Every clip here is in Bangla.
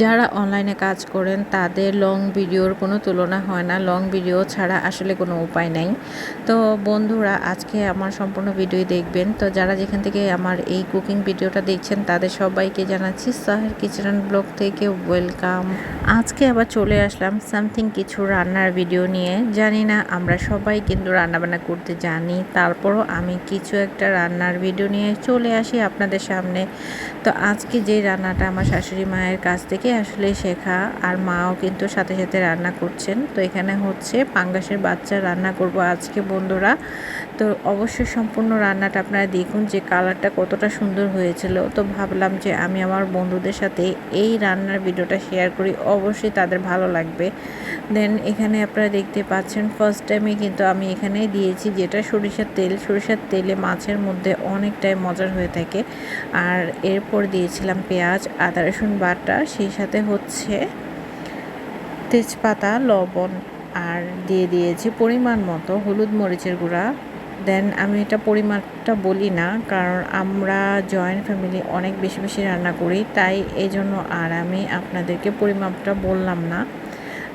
যারা অনলাইনে কাজ করেন, তাদের লং ভিডিওর কোনো তুলনা হয় না। লং ভিডিও ছাড়া আসলে কোনো উপায় নাই। তো বন্ধুরা, আজকে আমার সম্পূর্ণ ভিডিও দেখবেন। তো যারা যেখান থেকে আমার এই কুকিং ভিডিওটা দেখছেন, তাদের সবাইকে জানাচ্ছি, সাহের কিচেন ব্লগ থেকে ওয়েলকাম আজকে আবার চলে আসলাম সামথিং কিছু রান্নার ভিডিও নিয়ে। জানি না আমরা সবাই কিন্তু রান্নাবান্না করতে জানি, তারপরও আমি কিছু একটা রান্নার ভিডিও নিয়ে চলে আসি আপনাদের সামনে। তো আজকে যে রান্নাটা আমার শাশুড়ি মায়ের কাছ থেকে আসলে শেখা আর মাও কিন্তু সাথে সাথে রান্না করছেন। তো এখানে হচ্ছে পাঙ্গাসের বাচ্চা রান্না করব আজকে বন্ধুরা। তো অবশ্যই সম্পূর্ণ রান্নাটা আপনারা দেখুন যে কালারটা কতটা সুন্দর হয়েছিল। তো ভাবলাম যে আমি আমার বন্ধুদের সাথে এই রান্নার ভিডিওটা শেয়ার করি। অবশ্যই তাদের ভালো লাগবে। দেন এখানে আপনারা দেখতে পাচ্ছেন ফার্স্ট টাইমে কিন্তু আমি এখানে দিয়েছি যেটা সরিষার তেল। সরিষার তেলে মাছের মধ্যে অনেকটাই মজার হয়ে থাকে। আর এরপর দিয়েছিলাম পেঁয়াজ, আদা, রসুন বাটা, সেই সাথে হচ্ছে তেজপাতা, লবণ আর দিয়ে দিয়েছি পরিমাণ মতো হলুদ মরিচের গুঁড়া। দেন আমি এটা পরিমাণটা বলি না, কারণ আমরা জয়েন্ট ফ্যামিলি অনেক বেশি বেশি রান্না করি, তাই এই জন্য আর আমি আপনাদেরকে পরিমাপটা বললাম না।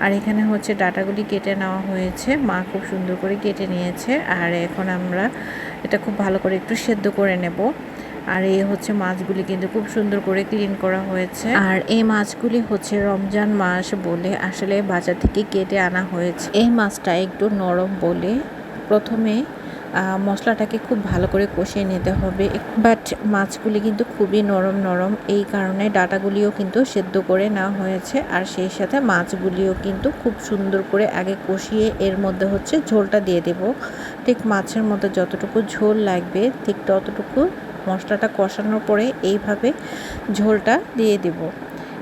আর এখানে হচ্ছে ডাটাগুলি কেটে নেওয়া হয়েছে, মা খুব সুন্দর করে কেটে নিয়েছে, আর এখন আমরা এটা খুব ভালো করে একটু সেদ্ধ করে নেব। আর এই হচ্ছে মাছগুলি কিন্তু খুব সুন্দর করে ক্লিন করা হয়েছে। আর এই মাছগুলি হচ্ছে রমজান মাস বলে আসলে বাজার থেকে কেটে আনা হয়েছে। এই মাছটা একটু নরম বলে প্রথমে মশলাটাকে খুব ভালো করে কষিয়ে নিতে হবে। বাট মাছগুলি কিন্তু খুবই নরম নরম, এই কারণে ডাটাগুলিও কিন্তু সেদ্ধ করে নেওয়া হয়েছে। আর সেই সাথে মাছগুলিও কিন্তু খুব সুন্দর করে আগে কষিয়ে এর মধ্যে হচ্ছে ঝোলটা দিয়ে দেব। ঠিক মাছের মধ্যে যতটুকু ঝোল লাগবে, ঠিক ততটুকু মশলাটা কষানোর পরে এইভাবে ঝোলটা দিয়ে দেব।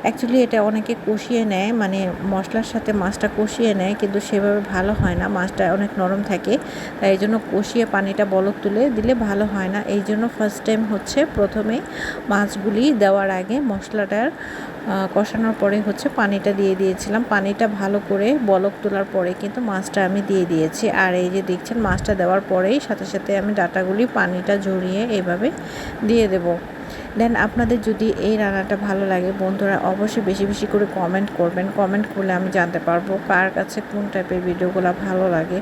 অ্যাকচুয়ালি এটা অনেকে কষিয়ে নেয় মানে মশলার সাথে মাছটা কষিয়ে নেয়, কিন্তু সেভাবে ভালো হয় না। মাছটা অনেক নরম থাকে, তাই এই জন্য কষিয়ে পানিটা বলক তুলে দিলে ভালো হয় না। এই জন্য ফার্স্ট টাইম হচ্ছে প্রথমে মাছগুলি দেওয়ার আগে মশলাটার কষানোর পরে হচ্ছে পানিটা দিয়ে দিয়েছিলাম। পানিটা ভালো করে বলক তোলার পরে কিন্তু মাছটা আমি দিয়ে দিয়েছি। আর এই যে দেখছেন, মাছটা দেওয়ার পরেই সাথে সাথে আমি ডাটাগুলি পানিটা ঝরিয়ে এভাবে দিয়ে দেবো। দেন আপনাদের যদি এই রান্নাটা ভালো লাগে, বন্ধুরা অবশ্যই বেশি বেশি করে কমেন্ট করবেন। কমেন্ট করলে আমি জানতে পারব কার কাছে কোন টাইপের ভিডিওগুলো ভালো লাগে।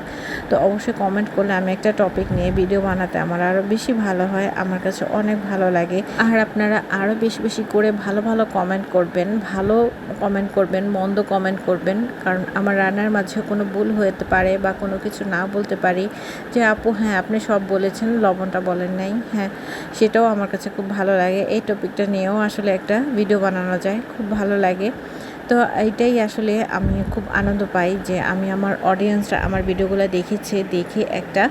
তো অবশ্যই কমেন্ট করলে আমি একটা টপিক নিয়ে ভিডিও বানাতে আমার আরও বেশি ভালো হয়, আমার কাছে অনেক ভালো লাগে। আর আপনারা আরও বেশি বেশি করে ভালো ভালো কমেন্ট করবেন, ভালো কমেন্ট করবেন, মন্দ কমেন্ট করবেন। কারণ আমার রান্নার মাঝে কোনো ভুল হতে পারে বা কোনো কিছু না বলতে পারি। যে আপু হ্যাঁ আপনি সব বলেছেন, লবণটা বলেন নাই। হ্যাঁ সেটাও আমার কাছে খুব ভালো লাগে। এই টপিকটা নিয়েও আসলে একটা ভিডিও বানানো যায়। খুব ভালো লাগে। তো এইটাই আসলে আমি খুব আনন্দ পাই যে আমি আমার অডিয়েন্সরা আমার ভিডিওগুলো দেখেছে, দেখে একটা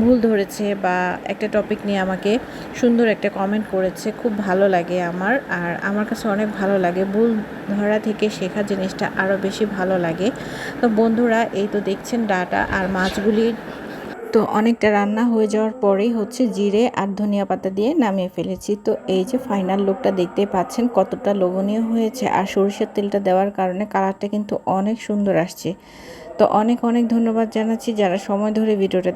ভুল ধরেছে বা একটা টপিক নিয়ে আমাকে সুন্দর একটা কমেন্ট করেছে। খুব ভালো লাগে আমার। আর আমার কাছে অনেক ভালো লাগে। ভুল ধরা থেকে শেখা জিনিসটা আরও বেশি ভালো লাগে। তো বন্ধুরা, এই তো দেখছেন ডাটা আর মাছগুলি তো অনেকটা রান্না হয়ে যাওয়ার পরেই হচ্ছে জিরে আর ধনিয়া পাতা দিয়ে নামিয়ে ফেলেছি। তো এই যে ফাইনাল লুকটা দেখতে পাচ্ছেন, কতটা লোভনীয় হয়েছে আর সরিষার তেলটা দেওয়ার কারণে কালারটা কিন্তু অনেক সুন্দর আসছে। তো অনেক অনেক ধন্যবাদ জানাচ্ছি। যারা সময় ধরে ভিডিওটা